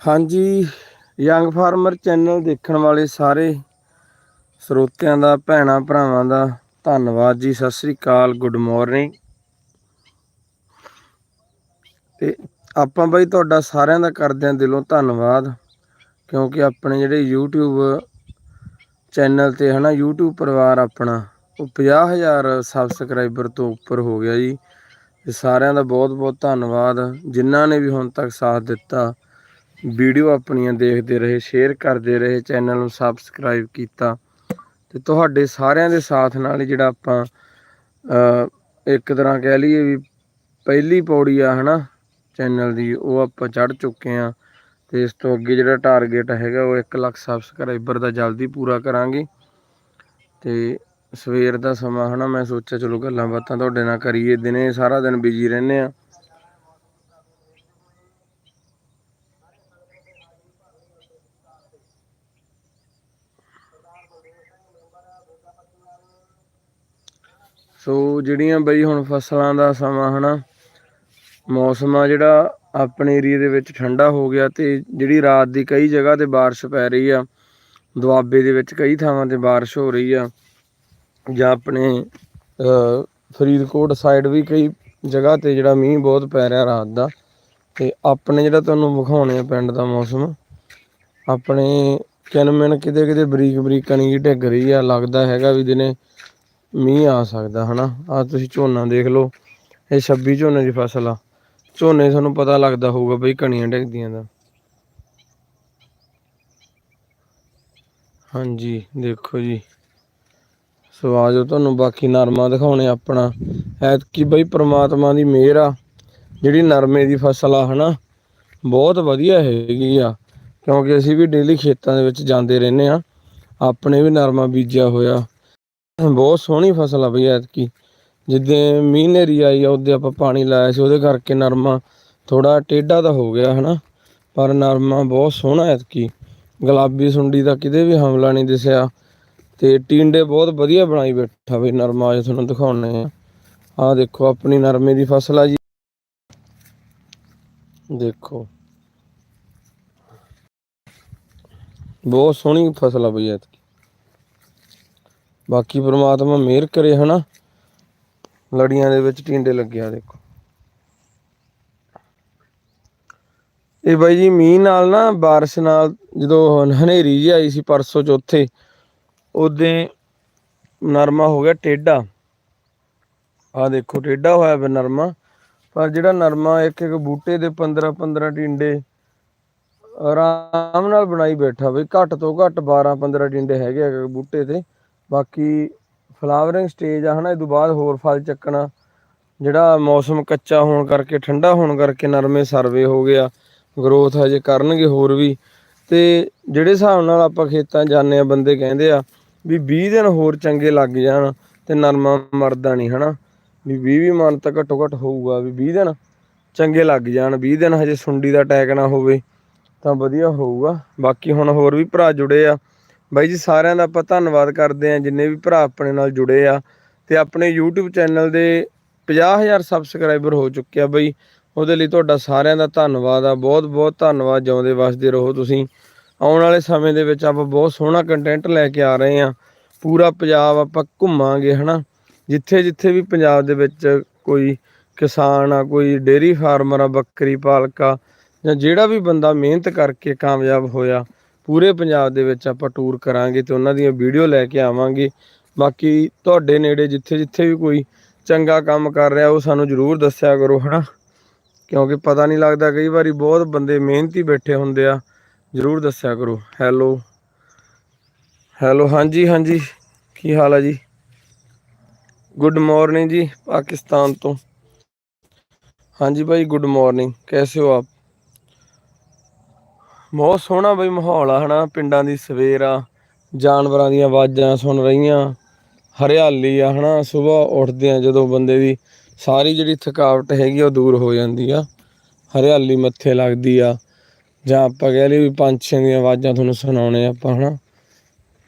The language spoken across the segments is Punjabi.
ਹਾਂਜੀ ਯੰਗ ਫਾਰਮਰ ਚੈਨਲ ਦੇਖਣ ਵਾਲੇ ਸਾਰੇ ਸਰੋਤਿਆਂ ਦਾ, ਭੈਣਾਂ ਭਰਾਵਾਂ ਦਾ ਧੰਨਵਾਦ ਜੀ, ਸਤਿ ਸ੍ਰੀ ਅਕਾਲ ਗੁੱਡ ਮਾਰਨਿੰਗ ਤੇ ਆਪਾਂ ਬਾਈ ਤੁਹਾਡਾ ਸਾਰਿਆਂ ਦਾ ਕਰਦੇ ਹਾਂ ਦਿਲੋਂ ਧੰਨਵਾਦ, ਕਿਉਂਕਿ ਆਪਣੇ ਜਿਹੜੇ YouTube ਚੈਨਲ ਤੇ ਹਨਾ, YouTube ਪਰਿਵਾਰ ਆਪਣਾ, ਉਹ 50000 ਸਬਸਕ੍ਰਾਈਬਰ ਤੋਂ ਉੱਪਰ ਹੋ ਗਿਆ ਜੀ। ਤੇ ਸਾਰਿਆਂ ਦਾ ਬਹੁਤ ਬਹੁਤ ਧੰਨਵਾਦ, ਜਿਨ੍ਹਾਂ ਨੇ ਵੀ ਹੁਣ ਤੱਕ ਸਾਥ ਦਿੱਤਾ। ਵੀਡੀਓ ਆਪਣੀਆਂ ਦੇਖਦੇ ਰਹੇ ਸ਼ੇਅਰ ਕਰਦੇ ਰਹੇ ਚੈਨਲ ਨੂੰ ਸਬਸਕ੍ਰਾਈਬ ਕੀਤਾ ਤੇ ਤੁਹਾਡੇ ਸਾਰਿਆਂ ਦੇ ਸਾਥ ਨਾਲ ਹੀ ਜਿਹੜਾ ਆਪਾਂ ਇੱਕ ਤਰ੍ਹਾਂ ਕਹਿ ਲਈਏ ਵੀ ਪਹਿਲੀ ਪੌੜੀ ਆ, ਹਨਾ ਚੈਨਲ ਦੀ, ਉਹ ਆਪਾਂ ਚੜ ਚੁੱਕੇ ਆ ਤੇ ਇਸ ਤੋਂ ਅੱਗੇ ਜਿਹੜਾ ਟਾਰਗੇਟ ਹੈਗਾ ਉਹ 1 ਲੱਖ ਸਬਸਕ੍ਰਾਈਬਰ ਦਾ ਜਲਦੀ ਪੂਰਾ ਕਰਾਂਗੇ ਤੇ ਸਵੇਰ ਦਾ ਸਮਾਂ, ਹਨਾ, ਮੈਂ ਸੋਚਿਆ ਚਲੋ ਗੱਲਾਂ ਬਾਤਾਂ ਤੁਹਾਡੇ ਨਾਲ ਕਰੀਏ, ਦਿਨੇ ਸਾਰਾ ਦਿਨ ਬਿਜ਼ੀ ਰਹਿੰਦੇ ਆ ਸੋ ਜਿਹੜੀਆਂ ਬਈ ਹੁਣ ਫਸਲਾਂ ਦਾ ਸਮਾਂ ਹਨਾ ਮੌਸਮ ਆ ਜਿਹੜਾ ਆਪਣੇ ਏਰੀਆ ਦੇ ਵਿੱਚ ਠੰਡਾ ਹੋ ਗਿਆ ਤੇ ਜਿਹੜੀ ਰਾਤ ਦੀ ਕਈ ਜਗ੍ਹਾ ਤੇ بارش ਪੈ ਰਹੀ ਆ ਦੁਆਬੇ ਦੇ ਵਿੱਚ ਕਈ ਥਾਵਾਂ ਤੇ بارش ਹੋ ਰਹੀ ਆ ਜਾਂ ਆਪਣੇ ਅ, ਫਰੀਦਕੋਟ ਸਾਈਡ ਵੀ ਕਈ ਜਗ੍ਹਾ ਤੇ ਜਿਹੜਾ ਮੀਂਹ ਬਹੁਤ ਪੈ ਰਿਹਾ ਰਾਤ ਦਾ ਤੇ ਆਪਣੇ ਜਿਹੜਾ ਤੁਹਾਨੂੰ ਵਿਖਾਉਣੇ ਆ ਪਿੰਡ ਦਾ ਮੌਸਮ ਆਪਣੇ ਕਿਨਮਿਨ ਕਿਤੇ ਕਿਤੇ ਬਰੀਕ ਬਰੀਕ ਕਣੀ ਜਿਹੀ ਡਿੱਗ ਰਹੀ ਆ ਲੱਗਦਾ ਹੈਗਾ ਵੀ ਦਿਨੇ ਮੀਂਹ ਆ ਸਕਦਾ, ਹਨਾ? ਆ ਤੁਸੀਂ ਝੋਨਾ ਦੇਖ ਲਓ। ਇਹ 26 ਝੋਨੇ ਦੀ ਫਸਲ ਆ। ਝੋਨੇ ਤੁਹਾਨੂੰ ਪਤਾ ਲੱਗਦਾ ਹੋਊਗਾ ਬਈ ਕਣੀਆਂ ਡਿੱਗਦੀਆਂ ਦਾ ਹਾਂਜੀ, ਦੇਖੋ ਜੀ। ਸੋ ਆਜੋ ਤੁਹਾਨੂੰ, ਬਾਕੀ ਨਰਮਾ ਦਿਖਾਉਣੇ ਆਪਣਾ। ਐਤਕੀ ਬਈ ਪ੍ਰਮਾਤਮਾ ਦੀ ਮਿਹਰ ਆ। ਜਿਹੜੀ ਨਰਮੇ ਦੀ ਫਸਲ ਆ, ਹਨਾ? ਬਹੁਤ ਵਧੀਆ ਹੈਗੀ ਆ। ਕਿਉਂਕਿ ਅਸੀਂ ਵੀ ਡੇਲੀ ਖੇਤਾਂ ਦੇ ਵਿੱਚ ਜਾਂਦੇ ਰਹਿੰਦੇ ਆ। ਆਪਣੇ ਵੀ ਨਰਮਾ ਬੀਜਿਆ ਹੋਇਆ। ਬਹੁਤ ਸੋਹਣੀ ਫਸਲ ਆ ਬਈ ਐਤਕੀ। ਜਿੱਦਾਂ ਮੀਂਹ ਨੇਰੀ ਆਈ ਆ, ਉਹਦੇ ਆਪਾਂ ਪਾਣੀ ਲਾਇਆ ਸੀ, ਉਹਦੇ ਕਰਕੇ ਨਰਮਾ ਥੋੜਾ ਟੇਢਾ ਤਾਂ ਹੋ ਗਿਆ ਹਨਾ, ਪਰ ਨਰਮਾ ਬਹੁਤ ਸੋਹਣਾ ਐਤਕੀ। ਗੁਲਾਬੀ ਸੁੰਡੀ ਦਾ ਕਿਤੇ ਵੀ ਹਮਲਾ ਨਹੀਂ ਦਿਸਿਆ। ਤੇ ਟੀਂਡੇ ਬਹੁਤ ਵਧੀਆ ਬਣਾਈ ਬੈਠਾ ਬਈ ਨਰਮਾ, ਅੱਜ ਤੁਹਾਨੂੰ ਦਿਖਾਉਣੇ ਆ ਆਹ ਦੇਖੋ, ਆਪਣੀ ਨਰਮੇ ਦੀ ਫਸਲ ਆ ਜੀ। ਦੇਖੋ। ਬਹੁਤ ਸੋਹਣੀ ਫਸਲ ਆ ਬਈ ਐਤਕੀ। ਬਾਕੀ ਪ੍ਰਮਾਤਮਾ ਮਿਹਰ ਕਰੇ, ਹਨਾ? ਲੜੀਆਂ ਦੇ ਵਿੱਚ ਟਿੰਡੇ ਲੱਗਿਆ, ਦੇਖੋ। ਇਹ ਬਾਈ ਜੀ, ਮੀਂਹ ਨਾਲ ਨਾ, ਬਾਰਿਸ਼ ਨਾਲ ਜਦੋਂ ਹਨੇਰੀ ਜੀ ਆਈ ਸੀ ਪਰਸੋ ਚੌਥੇ ਉਦੋਂ ਨਰਮਾ ਹੋ ਗਿਆ ਟੇਡਾ ਆ ਦੇਖੋ ਟੇਡਾ ਹੋਇਆ ਫਿਰ ਨਰਮਾ। ਪਰ ਜਿਹੜਾ ਨਰਮਾ ਇੱਕ ਇੱਕ ਬੂਟੇ ਦੇ 15 15 ਟਿੰਡੇ ਆਰਾਮ ਨਾਲ ਬਣਾਈ ਬੈਠਾ ਬਈ। ਘੱਟ ਤੋਂ ਘੱਟ 12 15 ਟਿੰਡੇ ਹੈਗੇ ਆ ਬੂਟੇ ਤੇ। ਬਾਕੀ ਫਲਾਵਰਿੰਗ ਸਟੇਜ ਆ, ਹਨਾ, ਇਹ ਤੋਂ ਬਾਅਦ ਹੋਰ ਫਲ ਚੱਕਣਾ। ਜਿਹੜਾ ਮੌਸਮ ਕੱਚਾ ਹੋਣ ਕਰਕੇ, ਠੰਡਾ ਹੋਣ ਕਰਕੇ ਨਰਮੇ ਸਰਵੇ ਹੋ ਗਿਆ ਗਰੋਥ ਹਜੇ ਕਰਨਗੇ ਹੋਰ ਵੀ। ਤੇ ਜਿਹੜੇ ਹਿਸਾਬ ਨਾਲ ਆਪਾਂ ਖੇਤਾਂ ਜਾਂਦੇ ਆ, ਬੰਦੇ ਕਹਿੰਦੇ ਆ ਵੀ 20 ਦਿਨ ਹੋਰ ਚੰਗੇ ਲੱਗ ਜਾਣ ਤੇ ਨਰਮਾ ਮਰਦਾ ਨਹੀਂ, ਹਨਾ। ਵੀ 20 ਵੀ ਮਨ ਤਾਂ ਘੱਟੋ ਘੱਟ ਹੋਊਗਾ ਵੀ 20 ਦਿਨ ਚੰਗੇ ਲੱਗ ਜਾਣ 20 ਦਿਨ ਹਜੇ ਸੁੰਡੀ ਦਾ ਅਟੈਕ ਨਾ ਹੋਵੇ, ਤਾਂ ਵਧੀਆ ਹੋਊਗਾ। ਬਾਕੀ ਹੁਣ ਹੋਰ ਵੀ ਭਰਾ ਜੁੜੇ ਆ। ਬਾਈ ਜੀ, ਸਾਰਿਆਂ ਦਾ ਆਪਾਂ ਧੰਨਵਾਦ ਕਰਦੇ ਆ ਜਿੰਨੇ ਵੀ ਭਰਾ ਆਪਣੇ ਨਾਲ ਜੁੜੇ ਆ ਤੇ ਆਪਣੇ YouTube ਚੈਨਲ ਦੇ 50000 ਸਬਸਕ੍ਰਾਈਬਰ ਹੋ ਚੁੱਕੇ ਆ ਬਈ। ਉਹਦੇ ਲਈ ਤੁਹਾਡਾ ਸਾਰਿਆਂ ਦਾ ਧੰਨਵਾਦ ਆ। ਬਹੁਤ ਬਹੁਤ ਧੰਨਵਾਦ, ਜਿਉਂਦੇ ਵਸਦੇ ਰਹੋ ਤੁਸੀਂ। ਆਉਣ ਵਾਲੇ ਸਮੇਂ ਦੇ ਵਿੱਚ ਆਪਾਂ ਬਹੁਤ ਸੋਹਣਾ ਕੰਟੈਂਟ ਲੈ ਕੇ ਆ ਰਹੇ ਆ। ਪੂਰਾ ਪੰਜਾਬ ਆਪਾਂ ਘੁੰਮਾਂਗੇ, ਹਨਾ? ਜਿੱਥੇ ਜਿੱਥੇ ਵੀ ਪੰਜਾਬ ਦੇ ਵਿੱਚ ਕੋਈ ਕਿਸਾਨ ਆ, ਕੋਈ ਡੇਰੀ ਫਾਰਮਰ ਆ, ਬੱਕਰੀ ਪਾਲਕ ਆ, ਜਾਂ ਜਿਹੜਾ ਵੀ ਬੰਦਾ ਮਿਹਨਤ ਕਰਕੇ ਕਾਮਯਾਬ ਹੋਇਆ ਪੂਰੇ ਪੰਜਾਬ ਦੇ ਵਿੱਚ ਆਪਾਂ ਟੂਰ ਕਰਾਂਗੇ ਤੇ ਉਹਨਾਂ ਦੀਆਂ ਵੀਡੀਓ ਲੈ ਕੇ ਆਵਾਂਗੇ। ਬਾਕੀ ਤੁਹਾਡੇ ਨੇੜੇ ਜਿੱਥੇ ਜਿੱਥੇ ਵੀ ਕੋਈ ਚੰਗਾ ਕੰਮ ਕਰ ਰਿਹਾ, ਉਹ ਸਾਨੂੰ ਜਰੂਰ ਦੱਸਿਆ ਕਰੋ, ਹਨਾ? ਕਿਉਂਕਿ ਪਤਾ ਨਹੀਂ ਲੱਗਦਾ, ਕਈ ਵਾਰੀ ਬਹੁਤ ਬੰਦੇ ਮਿਹਨਤੀ ਬੈਠੇ ਹੁੰਦੇ ਆ, ਜਰੂਰ ਦੱਸਿਆ ਕਰੋ। ਹੈਲੋ ਹੈਲੋ ਹਾਂਜੀ ਹਾਂਜੀ। ਕੀ ਹਾਲ ਆ ਜੀ? ਗੁੱਡ ਮਾਰਨਿੰਗ ਜੀ, ਪਾਕਿਸਤਾਨ ਤੋਂ। ਹਾਂਜੀ ਭਾਈ ਗੁੱਡ ਮਾਰਨਿੰਗ ਕੈਸੇ ਹੋ ਆਪ? ਬਹੁਤ ਸੋਹਣਾ ਬਈ ਮਾਹੌਲ ਆ ਹਨਾ, ਪਿੰਡਾਂ ਦੀ ਸਵੇਰ ਆ, ਜਾਨਵਰਾਂ ਦੀਆਂ ਆਵਾਜ਼ਾਂ ਸੁਣ ਰਹੀਆਂ, ਹਰਿਆਲੀ ਆ ਹਨਾ ਸਵੇਰ ਉੱਠਦੇ ਆ ਜਦੋਂ ਬੰਦੇ ਦੀ ਸਾਰੀ ਜਿਹੜੀ ਥਕਾਵਟ ਹੈਗੀ ਉਹ ਦੂਰ ਹੋ ਜਾਂਦੀ ਆ, ਹਰਿਆਲੀ ਮੱਥੇ ਲੱਗਦੀ ਆ, ਜਾਂ ਆਪਾਂ ਕਹਿ ਲਈ ਵੀ ਪੰਛੀਆਂ ਦੀਆਂ ਆਵਾਜ਼ਾਂ ਤੁਹਾਨੂੰ ਸੁਣਾਉਣੇ ਆਪਾਂ ਹਨਾ,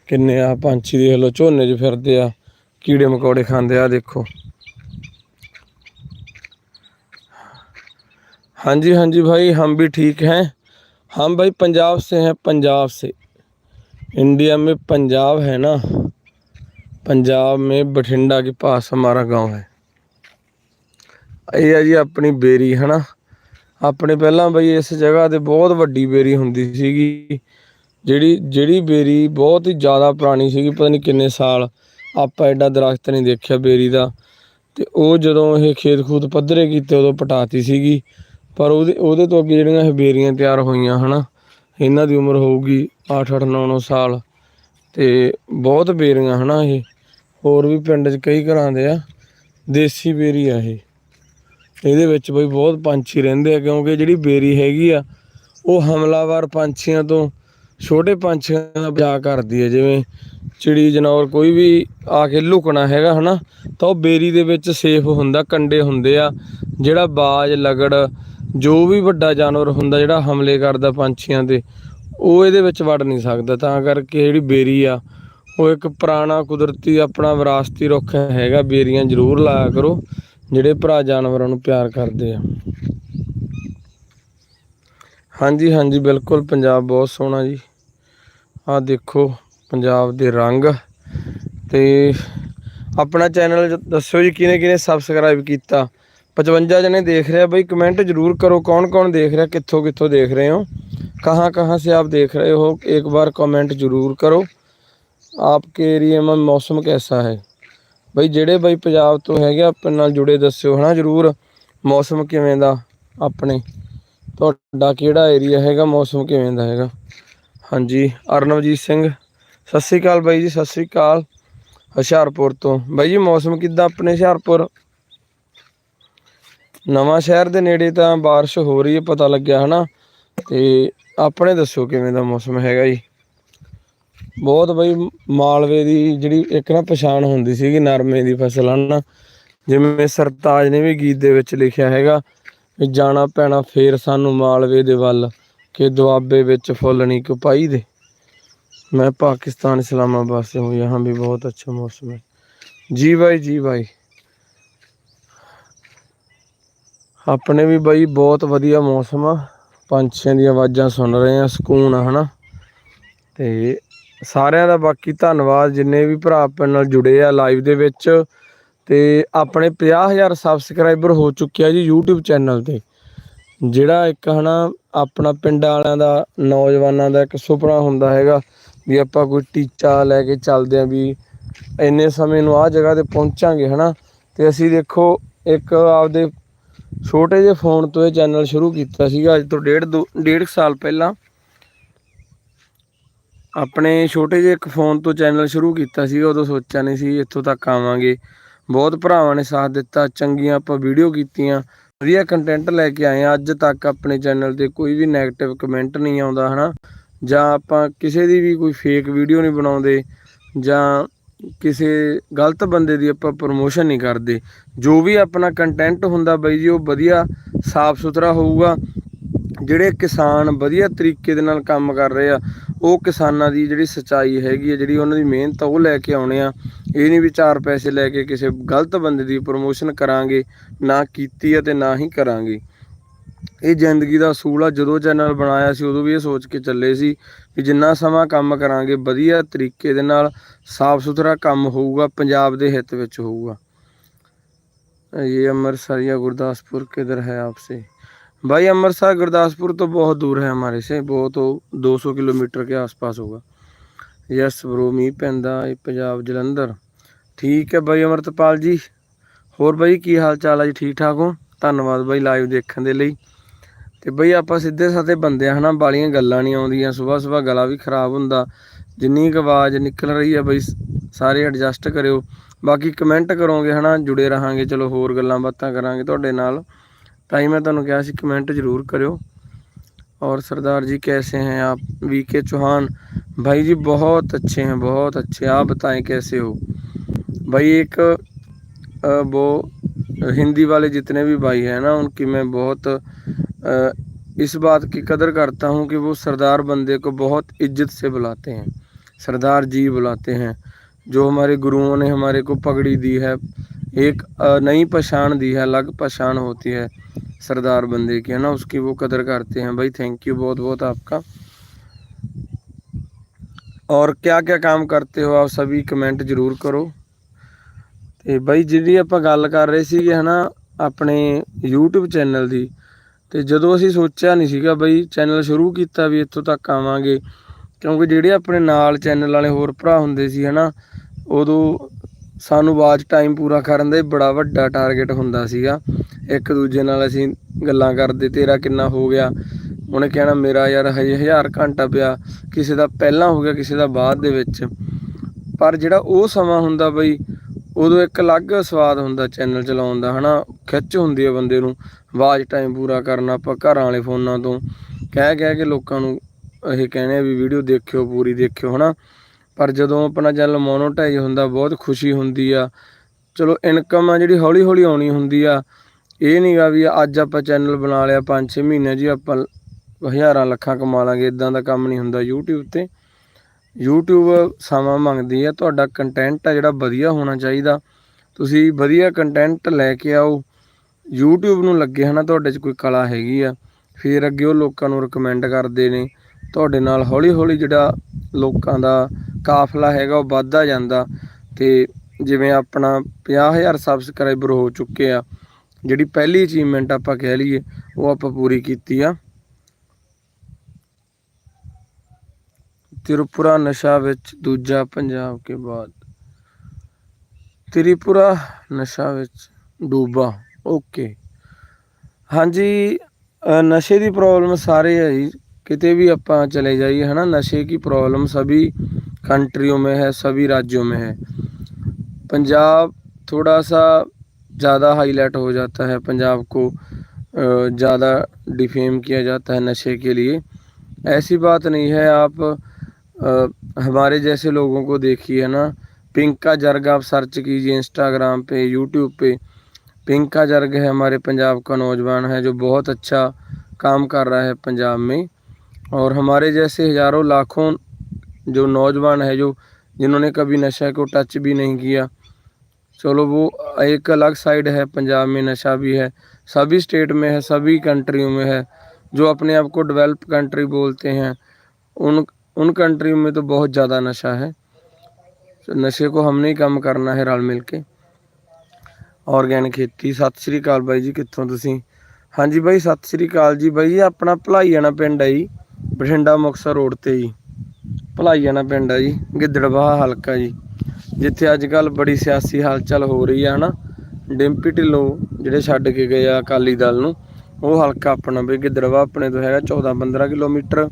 ਕਿੰਨੇ ਆ ਪੰਛੀ ਦੇਖ ਲਓ, ਝੋਨੇ 'ਚ ਫਿਰਦੇ ਆ, ਕੀੜੇ ਮਕੌੜੇ ਖਾਂਦੇ ਆ ਦੇਖੋ। ਹਾਂਜੀ ਹਾਂਜੀ ਭਾਈ, ਹਮ ਵੀ ਠੀਕ ਹੈ? हम भाई पंजाब से हैं पंजाब से इंडिया में पंजाब है ना पंजाब में बठिंडा के पास हमारा गांव है ਇਹ ਹੈ ਜੀ ਆਪਣੀ ਬੇਰੀ ਹਨਾ ਆਪਣੇ ਪਹਿਲਾਂ ਬਈ ਇਸ ਜਗ੍ਹਾ ਤੇ ਬਹੁਤ ਵੱਡੀ ਬੇਰੀ ਹੁੰਦੀ ਸੀਗੀ ਜਿਹੜੀ ਜਿਹੜੀ ਬੇਰੀ ਬਹੁਤ ਹੀ ਜ਼ਿਆਦਾ ਪੁਰਾਣੀ ਸੀਗੀ ਪਤਾ ਨਹੀਂ ਕਿੰਨੇ ਸਾਲ ਆਪਾਂ ਐਡਾ ਦਰਖਤ ਨਹੀਂ ਦੇਖਿਆ ਬੇਰੀ ਦਾ ਤੇ ਉਹ ਜਦੋਂ ਇਹ ਖੇਤ ਖੂਤ ਪੱਧਰੇ ਕੀਤੇ ਉਦੋਂ ਪਟਾਤੀ ਸੀਗੀ ਪਰ ਉਹਦੇ ਉਹਦੇ ਤੋਂ ਅੱਗੇ ਜਿਹੜੀਆਂ ਇਹ ਬੇਰੀਆਂ ਤਿਆਰ ਹੋਈਆਂ, ਹਨਾ, ਇਹਨਾਂ ਦੀ ਉਮਰ ਹੋਊਗੀ 8-8 9-9 ਸਾਲ। ਤੇ ਬਹੁਤ ਬੇਰੀਆਂ, ਹਨਾ, ਇਹ। ਹੋਰ ਵੀ ਪਿੰਡ 'ਚ ਕਈ ਘਰਾਂ ਦੇ ਆ, ਦੇਸੀ ਬੇਰੀ ਆ ਇਹ। ਇਹਦੇ ਵਿੱਚ ਬਈ ਬਹੁਤ ਪੰਛੀ ਰਹਿੰਦੇ ਆ, ਕਿਉਂਕਿ ਜਿਹੜੀ ਬੇਰੀ ਹੈਗੀ ਆ, ਉਹ ਹਮਲਾਵਰ ਪੰਛੀਆਂ ਤੋਂ ਛੋਟੇ ਪੰਛੀਆਂ ਦਾ ਬਚਾਅ ਕਰਦੀ ਹੈ ਜਿਵੇਂ ਚਿੜੀ, ਜਨੌਰ, ਕੋਈ ਵੀ ਆ ਕੇ ਲੁਕਣਾ ਹੈਗਾ, ਹਨਾ, ਤਾਂ ਉਹ ਬੇਰੀ ਦੇ ਵਿੱਚ ਸੇਫ ਹੁੰਦਾ, ਕੰਡੇ ਹੁੰਦੇ ਆ। ਜਿਹੜਾ ਬਾਜ, ਲਗੜ ਜੋ ਵੀ ਵੱਡਾ ਜਾਨਵਰ ਹੁੰਦਾ ਜਿਹੜਾ ਹਮਲੇ ਕਰਦਾ ਪੰਛੀਆਂ ਤੇ, ਉਹ ਇਹਦੇ ਵਿੱਚ ਵੜ ਨਹੀਂ ਸਕਦਾ। ਤਾਂ ਕਰਕੇ ਜਿਹੜੀ ਬੇਰੀ ਆ, ਉਹ ਇੱਕ ਪੁਰਾਣਾ ਕੁਦਰਤੀ ਆਪਣਾ ਵਿਰਾਸਤੀ ਰੁੱਖ ਹੈਗਾ, ਬੇਰੀਆਂ ਜ਼ਰੂਰ ਲਾਇਆ ਕਰੋ, ਜਿਹੜੇ ਭਰਾ ਜਾਨਵਰਾਂ ਨੂੰ ਪਿਆਰ ਕਰਦੇ ਆ। ਹਾਂਜੀ ਹਾਂਜੀ, ਬਿਲਕੁਲ, ਪੰਜਾਬ ਬਹੁਤ ਸੋਹਣਾ ਜੀ। ਆਹ ਦੇਖੋ, ਪੰਜਾਬ ਦੇ ਰੰਗ। ਤੇ ਆਪਣਾ ਚੈਨਲ ਦੱਸਿਓ ਜੀ ਕਿਨੇ ਕਿਨੇ ਸਬਸਕ੍ਰਾਈਬ ਕੀਤਾ? 55 ਜਣੇ ਦੇਖ ਰਿਹਾ ਬਈ ਕਮੈਂਟ ਜ਼ਰੂਰ ਕਰੋ, ਕੌਣ ਕੌਣ ਦੇਖ ਰਿਹਾ, ਕਿੱਥੋਂ ਕਿੱਥੋਂ ਦੇਖ ਰਹੇ ਹੋ? ਕਹਾਂ ਕਹਾਂ कहाँ ਆਪ ਦੇਖ ਰਹੇ ਹੋ? ਇੱਕ ਵਾਰ ਕਮੈਂਟ ਜ਼ਰੂਰ ਕਰੋ। जरूर करो आपके एरिए में ਹੈ? कैसा ਜਿਹੜੇ ਭਾਈ ਪੰਜਾਬ ਤੋਂ ਹੈਗੇ ਆਪਣੇ ਨਾਲ ਜੁੜੇ ਦੱਸਿਓ ਹਨਾ ਜਰੂਰ। ਮੌਸਮ ਕਿਵੇਂ ਦਾ ਆਪਣੇ? ਤੁਹਾਡਾ ਕਿਹੜਾ ਏਰੀਆ ਹੈਗਾ? ਮੌਸਮ ਕਿਵੇਂ ਦਾ ਹੈਗਾ? ਹਾਂਜੀ, ਅਰਨਵਜੀਤ ਸਿੰਘ। ਸਤਿ ਸ੍ਰੀ ਅਕਾਲ ਬਾਈ ਜੀ, ਸਤਿ ਸ੍ਰੀ ਅਕਾਲ। ਹੁਸ਼ਿਆਰਪੁਰ ਤੋਂ। ਬਾਈ ਜੀ, ਮੌਸਮ ਕਿੱਦਾਂ ਆਪਣੇ ਹੁਸ਼ਿਆਰਪੁਰ? ਨਵਾਂ ਸ਼ਹਿਰ ਦੇ ਨੇੜੇ ਤਾਂ ਬਾਰਿਸ਼ ਹੋ ਰਹੀ ਹੈ ਪਤਾ ਲੱਗਿਆ ਹਨਾ ਤੇ ਆਪਣੇ ਦੱਸੋ ਕਿਵੇਂ ਦਾ ਮੌਸਮ ਹੈਗਾ ਜੀ ਬਹੁਤ ਬਈ ਮਾਲਵੇ ਦੀ ਜਿਹੜੀ ਇੱਕ ਨਾ ਪਛਾਣ ਹੁੰਦੀ ਸੀਗੀ ਨਰਮੇ ਦੀ ਫਸਲ ਹਨਾ ਜਿਵੇਂ ਸਰਤਾਜ ਨੇ ਵੀ ਗੀਤ ਦੇ ਵਿੱਚ ਲਿਖਿਆ ਹੈਗਾ ਵੀ ਜਾਣਾ ਪੈਣਾ ਫੇਰ ਸਾਨੂੰ ਮਾਲਵੇ ਦੇ ਵੱਲ ਕਿ ਦੁਆਬੇ ਵਿੱਚ ਫੁੱਲ ਨਹੀਂ ਕਪਾਈ ਦੇ मैं पाकिस्तान इस्लामाबाद से हूँ यहाँ भी बहुत अच्छा मौसम है जी भाई जी भाई ਆਪਣੇ ਵੀ ਬਾਈ ਬਹੁਤ ਵਧੀਆ ਮੌਸਮ ਆ। ਪੰਛੀਆਂ ਦੀਆਂ ਆਵਾਜ਼ਾਂ ਸੁਣ ਰਹੇ ਆ, ਸਕੂਨ ਆ, ਹਨਾ? ਤੇ ਸਾਰਿਆਂ ਦਾ ਬਾਕੀ ਧੰਨਵਾਦ, ਜਿੰਨੇ ਵੀ ਭਰਾ ਆਪਣੇ ਨਾਲ ਜੁੜੇ ਆ ਲਾਈਵ ਦੇ ਵਿੱਚ। ਤੇ ਆਪਣੇ 50000 ਸਬਸਕ੍ਰਾਈਬਰ ਹੋ ਚੁੱਕਿਆ ਜੀ YouTube ਚੈਨਲ ਤੇ। ਜਿਹੜਾ ਇੱਕ, ਹਨਾ, ਆਪਣਾ ਪਿੰਡ ਵਾਲਿਆਂ ਦਾ, ਨੌਜਵਾਨਾਂ ਦਾ ਇੱਕ ਸੁਪਨਾ ਹੁੰਦਾ ਹੈਗਾ ਵੀ ਆਪਾਂ ਕੋਈ ਟੀਚਾ ਲੈ ਕੇ ਚੱਲਦੇ ਆਂ ਵੀ ਇੰਨੇ ਸਮੇਂ ਨੂੰ ਆਹ ਜਗ੍ਹਾ ਤੇ ਪਹੁੰਚਾਂਗੇ, ਹਨਾ? ਤੇ ਅਸੀਂ ਦੇਖੋ, ਇੱਕ ਆਪਦੇ ਛੋਟੇ ਜਿਹੇ ਫੋਨ ਤੋਂ ਇਹ ਚੈਨਲ ਸ਼ੁਰੂ ਕੀਤਾ ਸੀਗਾ, ਅੱਜ ਤੋਂ ਡੇਢ ਦੋ, ਡੇਢ ਕੁ ਸਾਲ ਪਹਿਲਾਂ। ਆਪਣੇ ਛੋਟੇ ਜਿਹੇ ਇੱਕ ਫੋਨ ਤੋਂ ਚੈਨਲ ਸ਼ੁਰੂ ਕੀਤਾ ਸੀਗਾ, ਉਦੋਂ ਸੋਚਿਆ ਨਹੀਂ ਸੀ, ਇੱਥੋਂ ਤੱਕ ਆਵਾਂਗੇ। ਬਹੁਤ ਭਰਾਵਾਂ ਨੇ ਸਾਥ ਦਿੱਤਾ, ਚੰਗੀਆਂ ਆਪਾਂ ਵੀਡੀਓ ਕੀਤੀਆਂ, ਵਧੀਆ ਕੰਟੈਂਟ ਲੈ ਕੇ ਆਏ ਆ ਅੱਜ ਤੱਕ ਆਪਣੇ ਚੈਨਲ ਤੇ ਕੋਈ ਵੀ 네ਗੇਟਿਵ ਕਮੈਂਟ ਨਹੀਂ ਆਉਂਦਾ, ਹਨਾ? ਜਾਂ ਆਪਾਂ ਕਿਸੇ ਦੀ ਵੀ ਕੋਈ ਫੇਕ ਵੀਡੀਓ ਨਹੀਂ ਬਣਾਉਂਦੇ, ਜਾਂ ਕਿਸੇ ਗਲਤ ਬੰਦੇ ਦੀ ਆਪਾਂ ਪ੍ਰੋਮੋਸ਼ਨ ਨਹੀਂ ਕਰਦੇ। ਜੋ ਵੀ ਆਪਣਾ ਕੰਟੈਂਟ ਹੁੰਦਾ ਬਾਈ ਜੀ, ਉਹ ਵਧੀਆ ਸਾਫ਼ ਸੁਥਰਾ ਹੋਊਗਾ। ਜਿਹੜੇ ਕਿਸਾਨ ਵਧੀਆ ਤਰੀਕੇ ਦੇ ਨਾਲ ਕੰਮ ਕਰ ਰਹੇ ਆ, ਉਹ ਕਿਸਾਨਾਂ ਦੀ ਜਿਹੜੀ ਸਚਾਈ ਹੈਗੀ ਹੈ ਜਿਹੜੀ ਉਹਨਾਂ ਦੀ ਮਿਹਨਤ ਉਹ ਲੈ ਕੇ ਆਉਣੇ ਆ। ਇਹ ਨਹੀਂ ਵੀ ਚਾਰ ਪੈਸੇ ਲੈ ਕੇ ਕਿਸੇ ਗਲਤ ਬੰਦੇ ਦੀ ਪ੍ਰੋਮੋਸ਼ਨ ਕਰਾਂਗੇ, ਨਾ ਕੀਤੀ ਹੈ ਤੇ ਨਾ ਹੀ ਕਰਾਂਗੇ। ਇਹ ਜ਼ਿੰਦਗੀ ਦਾ ਅਸੂਲ ਆ ਜਦੋਂ ਚੈਨਲ ਬਣਾਇਆ ਸੀ ਉਦੋਂ ਵੀ ਇਹ ਸੋਚ ਕੇ ਚੱਲੇ ਸੀ ਵੀ ਜਿੰਨਾ ਸਮਾਂ ਕੰਮ ਕਰਾਂਗੇ ਵਧੀਆ ਤਰੀਕੇ ਦੇ ਨਾਲ ਸਾਫ਼ ਸੁਥਰਾ ਕੰਮ ਹੋਊਗਾ ਪੰਜਾਬ ਦੇ ਹਿੱਤ ਵਿੱਚ ਹੋਊਗਾ ये अमृतसर या गुरदासपुर किधर है आपसे भाई अमृतसर गुरदासपुर तो बहुत दूर है हमारे से वो तो 200 किलोमीटर के आसपास होगा यस ब्रो ਮੀਂਹ ਪੈਂਦਾ ਇਹ ਪੰਜਾਬ ਜਲੰਧਰ ਠੀਕ ਹੈ ਬਾਈ ਅਮਰਤਪਾਲ ਜੀ ਹੋਰ ਬਾਈ ਕੀ ਹਾਲ ਚਾਲ ਹੈ ਜੀ ਠੀਕ ਠਾਕ ਹੋ ਧੰਨਵਾਦ ਬਾਈ ਲਾਈਵ ਦੇਖਣ ਦੇ ਲਈ ਤੇ ਬਈ ਆਪਾਂ ਸਿੱਧੇ ਸਾਦੇ ਬੰਦੇ ਆ ਹਨਾ ਬਾਲੀਆਂ ਗੱਲਾਂ ਨਹੀਂ ਆਉਂਦੀਆਂ ਸਵੇਰ ਸਵੇਰ ਗਲਾ ਵੀ ਖਰਾਬ ਹੁੰਦਾ ਜਿੰਨੀ ਕੁ ਆਵਾਜ਼ ਨਿਕਲ ਰਹੀ ਆ ਬਈ ਸਾਰੇ ਐਡਜਸਟ ਕਰਿਓ ਬਾਕੀ ਕਮੈਂਟ ਕਰੋਗੇ ਹਨਾ ਜੁੜੇ ਰਹਾਂਗੇ ਚਲੋ ਹੋਰ ਗੱਲਾਂ ਬਾਤਾਂ ਕਰਾਂਗੇ ਤੁਹਾਡੇ ਨਾਲ ਤਾਂ ਹੀ ਮੈਂ ਤੁਹਾਨੂੰ ਕਿਹਾ ਸੀ ਕਮੈਂਟ ਜ਼ਰੂਰ ਕਰਿਓ और सरदार जी कैसे हैं आप वी के चौहान भाई जी बहुत अच्छे हैं बहुत अच्छे आप बताएं कैसे हो भाई एक अ, वो हिंदी वाले जितने भी भाई हैं ना उनकी मैं बहुत अ, इस बात की कदर करता हूँ कि वो सरदार बंदे को बहुत इज्जत से बुलाते हैं सरदार जी बुलाते हैं जो हमारे गुरुओं ने हमारे को पगड़ी दी है एक अ, नई पहचान दी है अलग पहचान होती है सरदार बंदे की है ना उसकी वो कदर करते हैं भाई थैंक यू बहुत बहुत आपका और क्या क्या काम करते हो आप सभी कमेंट जरूर करो ਤੇ ਬਾਈ ਜਿਹੜੀ ਆਪਾਂ ਗੱਲ ਕਰ ਰਹੇ ਸੀਗੇ ਹਨਾ ਆਪਣੇ YouTube ਚੈਨਲ ਦੀ ਤੇ ਜਦੋਂ ਅਸੀਂ ਸੋਚਿਆ ਨਹੀਂ ਸੀਗਾ ਬਈ ਚੈਨਲ ਸ਼ੁਰੂ ਕੀਤਾ ਵੀ ਇੱਥੋਂ ਤੱਕ ਆਵਾਂਗੇ, ਕਿਉਂਕਿ ਜਿਹੜੇ ਆਪਣੇ ਨਾਲ ਚੈਨਲ ਵਾਲੇ ਹੋਰ ਭਰਾ ਹੁੰਦੇ ਸੀ ਹਨਾ, ਉਦੋਂ ਸਾਨੂੰ ਵਾਚ ਟਾਈਮ ਪੂਰਾ ਕਰਨ ਦਾ ਬੜਾ ਵੱਡਾ ਟਾਰਗੇਟ ਹੁੰਦਾ ਸੀਗਾ। ਇੱਕ ਦੂਜੇ ਨਾਲ ਅਸੀਂ ਗੱਲਾਂ ਕਰਦੇ, ਤੇਰਾ ਕਿੰਨਾ ਹੋ ਗਿਆ? ਉਹਨੇ ਕਹਿਣਾ, ਮੇਰਾ ਯਾਰ ਹਜੇ 1000 ਘੰਟਾ ਪਿਆ, ਕਿਸੇ ਦਾ ਪਹਿਲਾਂ ਹੋ ਗਿਆ, ਕਿਸੇ ਦਾ ਬਾਅਦ ਦੇ ਵਿੱਚ। ਪਰ ਜਿਹੜਾ ਉਹ ਸਮਾਂ ਹੁੰਦਾ ਬਈ ਉਦੋਂ ਇੱਕ ਅਲੱਗ ਸਵਾਦ ਹੁੰਦਾ ਚੈਨਲ ਚਲਾਉਣ ਦਾ, ਹਨਾ? ਖਿੱਚ ਹੁੰਦੀ ਹੈ ਬੰਦੇ ਨੂੰ, ਆਵਾਜ਼ ਟਾਈਮ ਪੂਰਾ ਕਰਨਾ ਆਪਾਂ ਘਰਾਂ ਵਾਲੇ ਫੋਨਾਂ ਤੋਂ। ਕਹਿ ਕਹਿ ਕੇ ਲੋਕਾਂ ਨੂੰ ਇਹ ਕਹਿੰਦੇ ਆ ਵੀ ਵੀਡੀਓ ਦੇਖਿਓ, ਪੂਰੀ ਦੇਖਿਓ, ਹਨਾ? ਪਰ ਜਦੋਂ ਆਪਣਾ ਚੈਨਲ ਮੋਨੋਟਾਈਜ਼ ਹੁੰਦਾ, ਬਹੁਤ ਖੁਸ਼ੀ ਹੁੰਦੀ ਆ। ਚਲੋ ਇਨਕਮ ਆ ਜਿਹੜੀ ਹੌਲੀ ਹੌਲੀ ਆਉਣੀ ਹੁੰਦੀ ਆ। ਇਹ ਨਹੀਂਗਾ ਵੀ ਅੱਜ ਆਪਾਂ ਚੈਨਲ ਬਣਾ ਲਿਆ 5-6 ਮਹੀਨੇ ਜੀ ਆਪਾਂ ਹਜ਼ਾਰਾਂ ਲੱਖਾਂ ਕਮਾ ਲਾਂਗੇ ਇਦਾਂ ਦਾ ਕੰਮ ਨਹੀਂ ਹੁੰਦਾ YouTube ਤੇ। YouTube ਸਮਾਂ ਮੰਗਦੀ ਹੈ ਤੁਹਾਡਾ ਕੰਟੈਂਟ ਆ ਜਿਹੜਾ ਵਧੀਆ ਹੋਣਾ ਚਾਹੀਦਾ। ਤੁਸੀਂ ਵਧੀਆ ਕੰਟੈਂਟ ਲੈ ਕੇ ਆਓ। YouTube ਨੂੰ ਲੱਗੇ ਹਨਾ ਤੁਹਾਡੇ 'ਚ ਕੋਈ ਕਲਾ ਹੈਗੀ ਆ, ਫਿਰ ਅੱਗੇ ਉਹ ਲੋਕਾਂ ਨੂੰ ਰეკਮੈਂਡ ਕਰਦੇ ਨੇ। ਤੁਹਾਡੇ ਨਾਲ ਹੌਲੀ ਹੌਲੀ ਜਿਹੜਾ ਲੋਕਾਂ ਦਾ ਕਾਫਲਾ ਹੈਗਾ, ਉਹ ਵੱਧਦਾ ਜਾਂਦਾ। ਤੇ ਜਿਵੇਂ ਆਪਣਾ 50000 ਸਬਸਕ੍ਰਾਈਬਰ ਹੋ ਚੁੱਕੇ ਆ, ਜਿਹੜੀ ਪਹਿਲੀ ਅਚੀਵਮੈਂਟ ਆਪਾਂ ਕਹਿ ਲਈਏ, ਉਹ ਆਪਾਂ ਪੂਰੀ ਕੀਤੀ ਆ। ਤ੍ਰਿਪੁਰਾ ਨਸ਼ਾ ਵਿੱਚ ਦੂਜਾ ਪੰਜਾਬ ਕੇ ਬਾਅਦ ਤ੍ਰਿਪੁਰਾ ਨਸ਼ਾ ਵਿੱਚ ਡੂਬਾ ਓਕੇ ਹਾਂਜੀ ਨਸ਼ੇ ਦੀ ਪ੍ਰੋਬਲਮ ਸਾਰੇ ਹੈ ਜੀ कितने भी आप चले जाइए है ना नशे की प्रॉब्लम सभी कंट्रियों में है सभी राज्यों में है पंजाब थोड़ा सा ज़्यादा हाईलाइट हो जाता है पंजाब को ज़्यादा डिफेम किया जाता है नशे के लिए ऐसी बात नहीं है आप अ, हमारे जैसे लोगों को देखिए ना पिंका जर्ग आप सर्च कीजिए इंस्टाग्राम पे यूट्यूब पे। पिंका जर्ग है हमारे पंजाब का नौजवान है जो बहुत अच्छा काम कर रहा है पंजाब में। और हमारे जैसे हज़ारों लाखों जो नौजवान है जो जिन्होंने कभी नशा को टच भी नहीं किया। चलो वो एक अलग साइड है पंजाब में नशा भी है। सभी स्टेट में है सभी कंट्रियों में है। जो अपने आप को डेवलप कंट्री बोलते हैं उन उन कंट्रियों में तो बहुत ज़्यादा नशा है तो नशे को हमने ही कम करना है रल मिल के ਆਰਗੈਨਿਕ ਖੇਤੀ ਸਤਿ ਸ੍ਰੀ ਅਕਾਲ ਬਾਈ ਜੀ ਕਿੱਥੋਂ ਤੁਸੀਂ ਹਾਂਜੀ ਬਾਈ ਸਤਿ ਸ੍ਰੀ ਅਕਾਲ ਜੀ ਬਾਈ ਜੀ ਆਪਣਾ ਭਲਾਈਆਣਾ ਪਿੰਡ ਹੈ ਜੀ ਬਠਿੰਡਾ ਮੁਕਤਸਰ ਰੋਡ ਤੇ ਜੀ ਭਲਾਈਆਣਾ ਪਿੰਡ ਹੈ ਜੀ ਗਿੱਦੜਬਾਹਾ ਹਲਕਾ ਜੀ ਜਿੱਥੇ ਅੱਜ ਕੱਲ ਬੜੀ ਸਿਆਸੀ ਹਲਚਲ ਹੋ ਰਹੀ ਆ ਹਨਾ ਡਿੰਪੀ ਢਿੱਲੋਂ ਜਿਹੜੇ ਛੱਡ ਕੇ ਗਏ ਆ ਅਕਾਲੀ ਦਲ ਨੂੰ ਉਹ ਹਲਕਾ ਆਪਣਾ ਬਈ ਗਿੱਦੜਬਾਹਾ ਆਪਣੇ ਤੋਂ ਹੈਗਾ 14 15 ਕਿਲੋਮੀਟਰ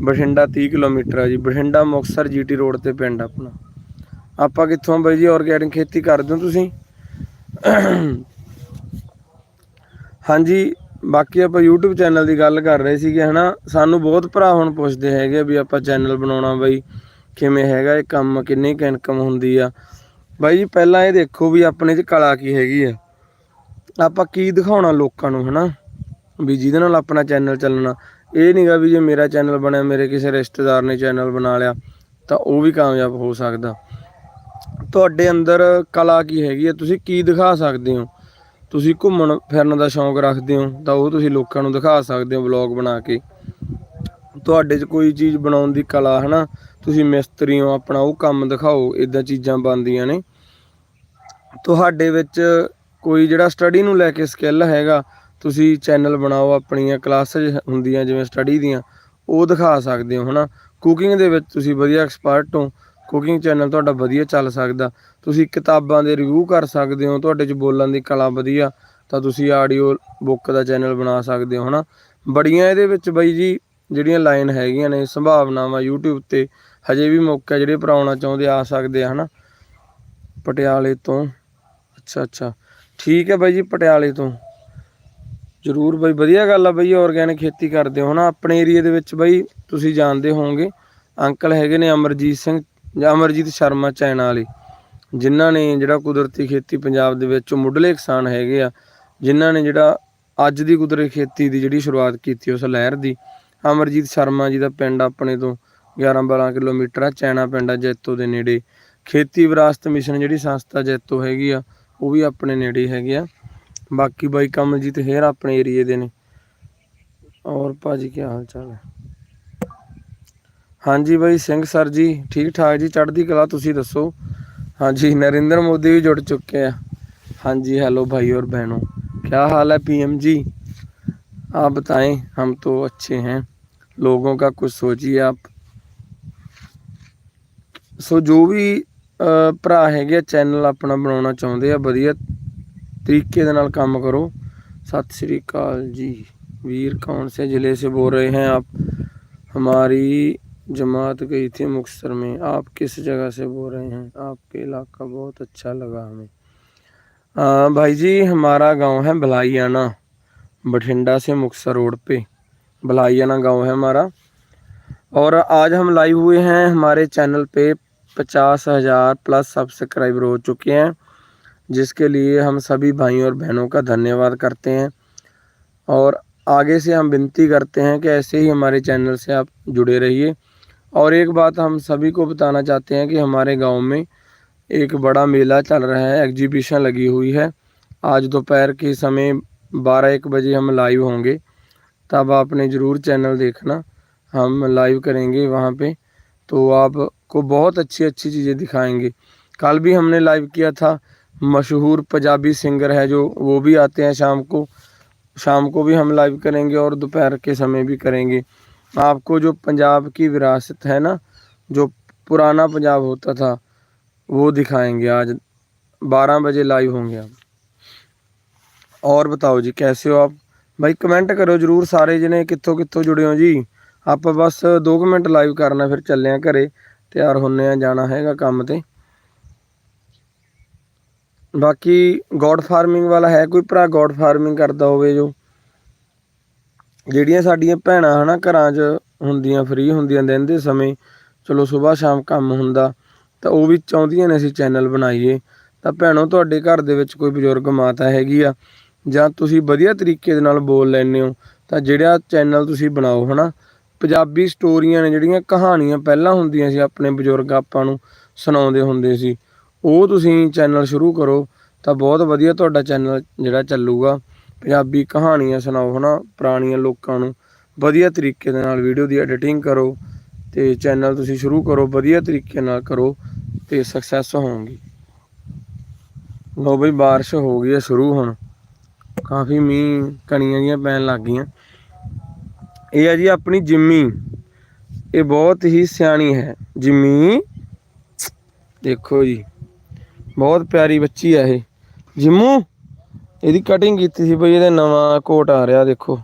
ਬਠਿੰਡਾ 30 ਕਿਲੋਮੀਟਰ ਆ ਜੀ। ਬਠਿੰਡਾ ਮੁਕਤਸਰ ਜੀਟੀ ਰੋਡ ਤੇ ਪਿੰਡ ਆਪਣਾ। ਆਪਾਂ ਕਿੱਥੋਂ ਬਾਈ ਜੀ? ਆਰਗੈਨਿਕ ਖੇਤੀ ਕਰਦੇ ਹੋ ਤੁਸੀਂ? ਹਾਂਜੀ, ਬਾਕੀ ਆਪਾਂ YouTube ਚੈਨਲ ਦੀ ਗੱਲ ਕਰ ਰਹੇ ਸੀਗੇ, ਹਨਾ? ਸਾਨੂੰ ਬਹੁਤ ਭਰਾ ਹੁਣ ਪੁੱਛਦੇ ਹੈਗੇ ਆ ਵੀ ਆਪਾਂ ਚੈਨਲ ਬਣਾਉਣਾ ਬਾਈ, ਕਿਵੇਂ ਹੈਗਾ, ਇਹ ਕੰਮ ਕਿੰਨੀ ਕੁ ਇਨਕਮ ਹੁੰਦੀ ਆ। ਬਾਈ ਜੀ, ਪਹਿਲਾਂ ਇਹ ਦੇਖੋ ਵੀ ਆਪਣੇ 'ਚ ਕਲਾ ਕੀ ਹੈਗੀ ਆ। ਆਪਾਂ ਕੀ ਦਿਖਾਉਣਾ ਲੋਕਾਂ ਨੂੰ, ਹਨਾ? ਵੀ ਜਿਹਦੇ ਨਾਲ ਆਪਣਾ ਚੈਨਲ ਚੱਲਣਾ। ਇਹ ਨਹੀਂਗਾ ਵੀ ਜੇ ਮੇਰਾ ਚੈਨਲ ਬਣਿਆ, ਮੇਰੇ ਕਿਸੇ ਰਿਸ਼ਤੇਦਾਰ ਨੇ ਚੈਨਲ ਬਣਾ ਲਿਆ, ਤਾਂ ਉਹ ਵੀ ਕਾਮਯਾਬ ਹੋ ਸਕਦਾ। ਤੁਹਾਡੇ ਅੰਦਰ ਕਲਾ ਕੀ ਹੈਗੀ ਹੈ ਤੁਸੀਂ ਕੀ ਦਿਖਾ ਸਕਦੇ ਹੋ? ਤੁਸੀਂ ਘੁੰਮਣ ਫਿਰਨ ਦਾ ਸ਼ੌਂਕ ਰੱਖਦੇ ਹੋ, ਤਾਂ ਉਹ ਤੁਸੀਂ ਲੋਕਾਂ ਨੂੰ ਦਿਖਾ ਸਕਦੇ ਹੋ ਵਲੌਗ ਬਣਾ ਕੇ। ਤੁਹਾਡੇ 'ਚ ਕੋਈ ਚੀਜ਼ ਬਣਾਉਣ ਦੀ ਕਲਾ ਹੈ ਨਾ ਤੁਸੀਂ ਮਿਸਤਰੀ ਹੋ, ਆਪਣਾ ਉਹ ਕੰਮ ਦਿਖਾਓ ਇਦਾਂ ਚੀਜ਼ਾਂ ਬਣਦੀਆਂ ਨੇ। ਤੁਹਾਡੇ ਵਿੱਚ ਕੋਈ ਜਿਹੜਾ ਸਟੱਡੀ ਨੂੰ ਲੈ ਕੇ ਸਕਿੱਲ ਹੈਗਾ ਤੁਸੀਂ ਚੈਨਲ ਬਣਾਓ, ਆਪਣੀਆਂ ਕਲਾਸਿਸ ਹੁੰਦੀਆਂ, ਜਿਵੇਂ ਸਟੱਡੀ ਦੀਆਂ, ਉਹ ਦਿਖਾ ਸਕਦੇ ਹੋ, ਹਨਾ? ਕੁਕਿੰਗ ਦੇ ਵਿੱਚ ਤੁਸੀਂ ਵਧੀਆ ਐਕਸਪਰਟ ਹੋ ਕੁਕਿੰਗ ਚੈਨਲ ਤੁਹਾਡਾ ਵਧੀਆ ਚੱਲ ਸਕਦਾ। ਤੁਸੀਂ ਕਿਤਾਬਾਂ ਦੇ ਰਿਵਿਊ ਕਰ ਸਕਦੇ ਹੋ, ਤੁਹਾਡੇ 'ਚ ਬੋਲਣ ਦੀ ਕਲਾ ਵਧੀਆ, ਤਾਂ ਤੁਸੀਂ ਆਡੀਓ ਬੁੱਕ ਦਾ ਚੈਨਲ ਬਣਾ ਸਕਦੇ ਹੋ, ਹਨਾ? ਬੜੀਆਂ ਇਹਦੇ ਵਿੱਚ ਬਾਈ ਜੀ, ਜਿਹੜੀਆਂ ਲਾਈਨ ਹੈਗੀਆਂ ਨੇ, ਸੰਭਾਵਨਾਵਾਂ YouTube ਤੇ ਹਜੇ ਵੀ ਮੌਕਾ ਜਿਹੜੇ ਭਰਾ ਚਾਹੁੰਦੇ ਆ ਸਕਦੇ ਆ, ਹਨਾ? ਪਟਿਆਲੇ ਤੋਂ, ਅੱਛਾ ਅੱਛਾ। ਠੀਕ ਹੈ ਬਾਈ ਜੀ, ਪਟਿਆਲੇ ਤੋਂ। ਜ਼ਰੂਰ ਬਾਈ, ਵਧੀਆ ਗੱਲ ਆ ਬਈ ਆਰਗੈਨਿਕ ਖੇਤੀ ਕਰਦੇ ਹੋ ਨਾ। ਆਪਣੇ ਏਰੀਆ ਦੇ ਵਿੱਚ ਬਈ, ਤੁਸੀਂ ਜਾਣਦੇ ਹੋਵੋਗੇ, ਅੰਕਲ ਹੈਗੇ ਨੇ ਅਮਰਜੀਤ ਸਿੰਘ, ਜਾਂ ਅਮਰਜੀਤ ਸ਼ਰਮਾ ਚੈਨਾ ਵਾਲੇ, ਜਿਨ੍ਹਾਂ ਨੇ ਜਿਹੜਾ ਕੁਦਰਤੀ ਖੇਤੀ ਪੰਜਾਬ ਦੇ ਵਿੱਚ ਮੁੱਢਲੇ ਕਿਸਾਨ ਹੈਗੇ ਆ, ਜਿਨ੍ਹਾਂ ਨੇ ਜਿਹੜਾ ਅੱਜ ਦੀ ਕੁਦਰਤੀ ਖੇਤੀ ਦੀ ਜਿਹੜੀ ਸ਼ੁਰੂਆਤ ਕੀਤੀ ਉਸ ਲਹਿਰ ਦੀ। ਅਮਰਜੀਤ ਸ਼ਰਮਾ ਜੀ ਦਾ ਪਿੰਡ ਆਪਣੇ ਤੋਂ 11-12 ਕਿਲੋਮੀਟਰ ਆ, ਚੈਨਾ ਪਿੰਡ ਆ, ਜੈਤੋ ਦੇ ਨੇੜੇ। ਖੇਤੀ ਵਿਰਾਸਤ ਮਿਸ਼ਨ ਜਿਹੜੀ ਸੰਸਥਾ ਜੈਤੋ ਹੈਗੀ ਆ, ਉਹ ਵੀ ਆਪਣੇ ਨੇੜੇ ਹੈਗੇ ਆ। ਬਾਕੀ ਬਾਈ ਕਮਲਜੀਤ ਹੇਰ ਆਪਣੇ ਏਰੀਏ ਦੇ ਨੇ ਔਰ ਭਾਜੀ ਕੀ ਹਾਲ ਚਾਲ ਹੈ ਹਾਂਜੀ ਬਾਈ ਸਿੰਘ ਸਰ ਜੀ ਠੀਕ ਠਾਕ ਜੀ ਚੜ੍ਹਦੀ ਕਲਾ ਤੁਸੀਂ ਦੱਸੋ ਹਾਂਜੀ ਨਰਿੰਦਰ ਮੋਦੀ ਵੀ ਜੁੜ ਚੁੱਕੇ ਆ ਹਾਂਜੀ हेलो भाई और बहनों क्या हाल है पीएम जी आप बताएं हम तो अच्छे हैं लोगों का कुछ सोचिए आप ਸੋ ਜੋ ਵੀ ਅਹ, ਭਰਾ ਹੈਗੇ ਆ ਚੈਨਲ ਆਪਣਾ ਬਣਾਉਣਾ ਚਾਹੁੰਦੇ ਆ ਵਧੀਆ तरीके नाल काम करो सत श्रीकाल जी वीर कौन से ज़िले से बोल रहे हैं आप हमारी जमात गई थी मुक्सर में आप किस जगह से बोल रहे हैं आपके इलाका बहुत अच्छा लगा हमें आ, भाई जी हमारा गाँव है भलाईयाना बठिंडा से मुक्सर रोड पे भलाईयाना गाँव है हमारा और आज हम लाइव हुए हैं हमारे चैनल पे पचास हज़ार प्लस सब्सक्राइबर हो चुके हैं जिसके लिए हम सभी भाइयों और बहनों का धन्यवाद करते हैं। और आगे से हम विनती करते हैं कि ऐसे ही हमारे चैनल से आप जुड़े रहिए। और एक बात हम सभी को बताना चाहते हैं कि हमारे गाँव में एक बड़ा मेला चल रहा है एग्जीबिशन लगी हुई है। आज दोपहर के समय बारह एक बजे हम लाइव होंगे। तब आपने ज़रूर चैनल देखना। हम लाइव करेंगे वहाँ पे। तो आपको बहुत अच्छी अच्छी चीज़ें दिखाएँगे। कल भी हमने लाइव किया था। मशहूर पंजाबी सिंगर है जो वो भी आते हैं शाम को शाम को भी हम लाइव करेंगे और दोपहर के समय भी करेंगे आपको जो पंजाब की विरासत है ना जो पुराना पंजाब होता था वो दिखाएंगे आज बारह बजे लाइव होंगे आप और बताओ जी कैसे हो आप भाई ਕਮੈਂਟ ਕਰੋ ਜਰੂਰ ਸਾਰੇ ਜਣੇ ਕਿੱਥੋਂ ਕਿੱਥੋਂ ਜੁੜੇ ਹੋ ਜੀ ਆਪਾਂ ਬਸ 2 ਮਿੰਟ ਲਾਈਵ ਕਰਨਾ ਫਿਰ ਚੱਲੇ ਆ ਘਰੇ ਤਿਆਰ ਹੁੰਨੇ ਆ ਜਾਣਾ ਹੈਗਾ ਕੰਮ ਤੇ ਬਾਕੀ ਗੋਡ ਫਾਰਮਿੰਗ ਵਾਲਾ ਹੈ ਕੋਈ ਭਰਾ, ਗੋਡ ਫਾਰਮਿੰਗ ਕਰਦਾ ਹੋਵੇ ਜੋ। ਜਿਹੜੀਆਂ ਸਾਡੀਆਂ ਭੈਣਾਂ ਹਨਾ ਘਰਾਂ 'ਚ ਹੁੰਦੀਆਂ ਫ੍ਰੀ ਹੁੰਦੀਆਂ ਦਿਨ ਦੇ ਸਮੇਂ, ਚਲੋ ਸਵੇਰ ਸ਼ਾਮ ਕੰਮ ਹੁੰਦਾ, ਤਾਂ ਉਹ ਵੀ ਚਾਹੁੰਦੀਆਂ ਨੇ ਅਸੀਂ ਚੈਨਲ ਬਣਾਈਏ। ਤਾਂ ਭੈਣੋ, ਤੁਹਾਡੇ ਘਰ ਦੇ ਵਿੱਚ ਕੋਈ ਬਜ਼ੁਰਗ ਮਾਤਾ ਹੈਗੀ ਆ, ਜਾਂ ਤੁਸੀਂ ਵਧੀਆ ਤਰੀਕੇ ਦੇ ਨਾਲ ਬੋਲ ਲੈਂਦੇ ਹੋ, ਤਾਂ ਜਿਹੜਾ ਚੈਨਲ ਤੁਸੀਂ ਬਣਾਓ ਹਨਾ। ਪੰਜਾਬੀ ਸਟੋਰੀਆਂ ਨੇ ਜਿਹੜੀਆਂ ਕਹਾਣੀਆਂ ਪਹਿਲਾਂ ਹੁੰਦੀਆਂ ਸੀ ਆਪਣੇ ਬਜ਼ੁਰਗ ਆਪਾਂ ਨੂੰ ਸੁਣਾਉਂਦੇ ਹੁੰਦੇ ਸੀ। ਉਹ ਤੁਸੀਂ ਚੈਨਲ ਸ਼ੁਰੂ ਕਰੋ ਤਾਂ ਬਹੁਤ ਵਧੀਆ ਤੁਹਾਡਾ ਚੈਨਲ ਜਿਹੜਾ ਚੱਲੂਗਾ। ਪੰਜਾਬੀ ਕਹਾਣੀਆਂ ਸੁਣਾਓ ਹਨਾ, ਪੁਰਾਣੀਆਂ ਲੋਕਾਂ ਨੂੰ। ਵਧੀਆ ਤਰੀਕੇ ਦੇ ਨਾਲ ਵੀਡੀਓ ਦੀ ਐਡੀਟਿੰਗ ਕਰੋ ਤੇ ਚੈਨਲ ਤੁਸੀਂ ਸ਼ੁਰੂ ਕਰੋ, ਵਧੀਆ ਤਰੀਕੇ ਨਾਲ ਕਰੋ ਤੇ ਸਕਸੈਸ ਹੋਵੋਗੇ। ਲੋ ਬਈ ਬਾਰਿਸ਼ ਹੋ ਗਈ ਹੈ, ਸ਼ੁਰੂ ਹੁਣ। ਕਾਫੀ ਮੀਂਹ ਕਣੀਆਂ ਜੀਆਂ ਪੈਣ ਲੱਗ ਗਈਆਂ। ਇਹ ਆ ਜੀ ਆਪਣੀ ਜਿੰਮੀ। ਇਹ ਬਹੁਤ ਹੀ ਸਿਆਣੀ ਹੈ, ਜਿੰਮੀ। ਦੇਖੋ ਜੀ। ਬਹੁਤ ਪਿਆਰੀ ਬੱਚੀ ਆ ਇਹ। ਜਿੰਮੂ, ਇਹਦੀ ਕਟਿੰਗ ਕੀਤੀ ਸੀ ਬਈ, ਇਹਦਾ ਨਵਾਂ ਕੋਟ ਆ ਰਿਹਾ, ਦੇਖੋ।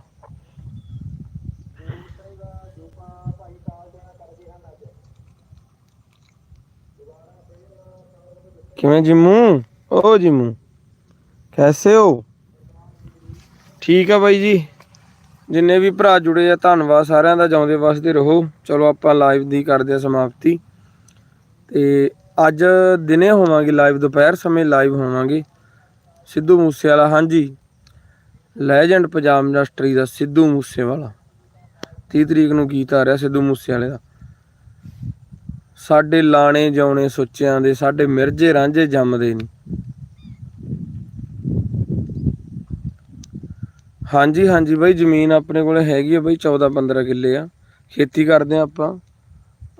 ਕਿਵੇਂ ਜਿੰਮੂ? ਓ ਜਿੰਮੂ, ਕੈਸੇ ਹੋ? ਠੀਕ ਆ ਬਾਈ ਜੀ। ਜਿੰਨੇ ਵੀ ਭਰਾ ਜੁੜੇ ਆ, ਧੰਨਵਾਦ ਸਾਰਿਆਂ ਦਾ, ਜਾਉਂਦੇ ਵਸਦੇ ਰਹੋ। ਚਲੋ ਆਪਾਂ ਲਾਈਵ ਦੀ ਕਰਦੇ ਆ ਸਮਾਪਤੀ। ਤੇ ਅੱਜ ਦਿਨੇ ਹੋਵਾਂਗੇ ਲਾਈਵ ਦੁਪਹਿਰ ਸਮੇਂ ਲਾਈਵ ਹੋਵਾਂਗੇ। ਸਿੱਧੂ ਮੂਸੇਵਾਲਾ, ਹਾਂਜੀ। ਲੈਜੈਂਡ ਪੰਜਾਬ ਇੰਡਸਟਰੀ ਦਾ ਸਿੱਧੂ ਮੂਸੇਵਾਲਾ। 30 ਤਰੀਕ ਨੂੰ ਗੀਤ ਆ ਰਿਹਾ ਸਿੱਧੂ ਮੂਸੇਵਾਲੇ ਦਾ। ਸਾਡੇ ਲਾਣੇ ਜਾਉਣੇ ਸੁੱਚਿਆਂ ਦੇ, ਸਾਡੇ ਮਿਰਜੇ ਰਾਂਝੇ ਜੰਮਦੇ ਨਹੀਂ ਹਾਂਜੀ ਹਾਂਜੀ ਬਾਈ, ਜ਼ਮੀਨ ਆਪਣੇ ਕੋਲ ਹੈਗੀ ਆ ਬਾਈ 14 15 ਕਿੱਲੇ ਆ। ਖੇਤੀ ਕਰਦੇ ਆ ਆਪਾਂ।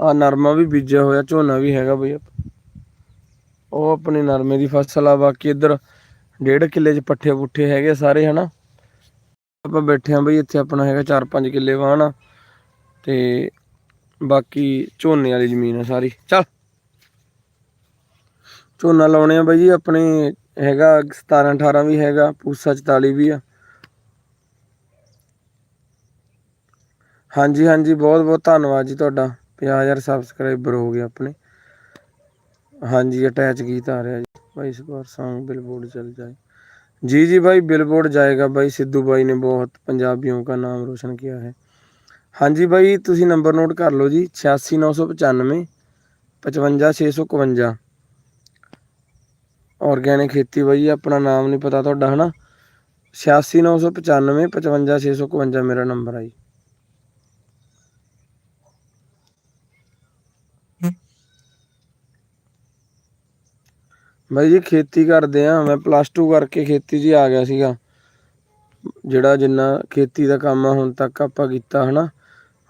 ਆ ਨਰਮਾ ਵੀ ਬੀਜਿਆ ਹੋਇਆ, ਝੋਨਾ ਵੀ ਹੈਗਾ ਬਾਈ ਉਹ ਆਪਣੇ ਨਰਮੇ ਦੀ ਫਸਲ ਆ, ਬਾਕੀ ਇੱਧਰ ਡੇਢ ਕਿੱਲੇ 'ਚ ਪੱਠੇ ਪੁੱਠੇ ਹੈਗੇ ਸਾਰੇ, ਹਨਾ। ਆਪਾਂ ਬੈਠੇ ਆ ਬਈ, ਇੱਥੇ ਆਪਣਾ ਹੈਗਾ 4-5 ਕਿੱਲੇ ਵਾਹਣ ਆ ਤੇ ਬਾਕੀ ਝੋਨੇ ਵਾਲੀ ਜ਼ਮੀਨ ਆ ਸਾਰੀ। ਚੱਲ। ਝੋਨਾ ਲਾਉਣੇ ਆ ਬਾਈ ਜੀ ਆਪਣੇ ਹੈਗਾ 17 18 ਵੀ ਹੈਗਾ, ਪੂਸਾ 44 ਵੀ ਆ। ਹਾਂਜੀ ਹਾਂਜੀ ਬਹੁਤ ਬਹੁਤ ਧੰਨਵਾਦ ਜੀ ਤੁਹਾਡਾ। 50000 ਸਬਸਕ੍ਰਾਈਬਰ ਹੋ ਗਏ ਆਪਣੇ। ਹਾਂਜੀ अटैच गीत आ रहा है जी भाई इस बार सॉन्ग बिलबोर्ड चल जाए जी जी भाई बिलबोर्ड जाएगा भाई सिद्धू भाई ने बहुत पंजाबियों का नाम रोशन किया है ਹਾਂਜੀ ਬਾਈ ਤੁਸੀਂ ਨੰਬਰ ਨੋਟ ਕਰ ਲਓ ਜੀ 86995 55651 ਆਰਗੈਨਿਕ ਖੇਤੀ ਬਾਈ ਆਪਣਾ ਨਾਮ ਨਹੀਂ ਪਤਾ ਤੁਹਾਡਾ ਹਨਾ 86995 55651 ਮੇਰਾ ਨੰਬਰ ਆ ਜੀ ਬਾਈ ਜੀ ਖੇਤੀ ਕਰਦੇ ਆ, ਮੈਂ ਪਲੱਸ 2 ਕਰਕੇ ਖੇਤੀ 'ਚ ਹੀ ਆ ਗਿਆ ਸੀਗਾ। ਜਿਹੜਾ ਜਿੰਨਾ ਖੇਤੀ ਦਾ ਕੰਮ ਆ, ਹੁਣ ਤੱਕ ਆਪਾਂ ਕੀਤਾ ਹਨਾ।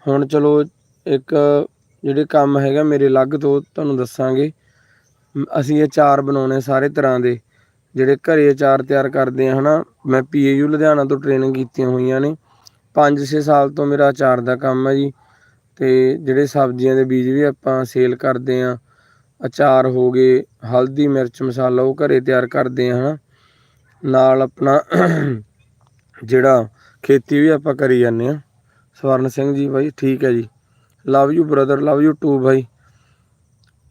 ਹੁਣ ਚਲੋ ਇੱਕ ਜਿਹੜੇ ਕੰਮ ਹੈਗਾ ਮੇਰੇ ਅਲੱਗ ਤੋਂ, ਤੁਹਾਨੂੰ ਦੱਸਾਂਗੇ। ਮ- ਅਸੀਂ ਅਚਾਰ ਬਣਾਉਣੇ ਸਾਰੇ ਤਰ੍ਹਾਂ ਦੇ। ਜਿਹੜੇ ਘਰੇ ਅਚਾਰ ਤਿਆਰ ਕਰਦੇ ਆ ਹਨਾ, ਮੈਂ ਪੀਏਯੂ ਲੁਧਿਆਣਾ ਤੋਂ ਟ੍ਰੇਨਿੰਗ ਕੀਤੀਆਂ ਹੋਈਆਂ ਨੇ। 5-6 ਸਾਲ ਤੋਂ ਮੇਰਾ ਅਚਾਰ ਦਾ ਕੰਮ ਹੈ ਜੀ। ਤੇ ਜਿਹੜੇ ਸਬਜ਼ੀਆਂ ਦੇ ਬੀਜ ਵੀ ਆਪਾਂ ਸੇਲ ਕਰਦੇ ਆ ਅਚਾਰ ਹੋ ਗਏ, ਹਲਦੀ, ਮਿਰਚ, ਮਸਾਲਾ ਉਹ ਘਰੇ ਤਿਆਰ ਕਰਦੇ ਆ ਹਨਾ ਨਾਲ ਆਪਣਾ ਜਿਹੜਾ ਖੇਤੀ ਵੀ ਆਪਾਂ ਕਰੀ ਜਾਂਦੇ ਆ ਸਵਰਨ ਸਿੰਘ ਜੀ ਬਾਈ, ਠੀਕ ਹੈ ਜੀ। Love you brother love you too ਬਾਈ।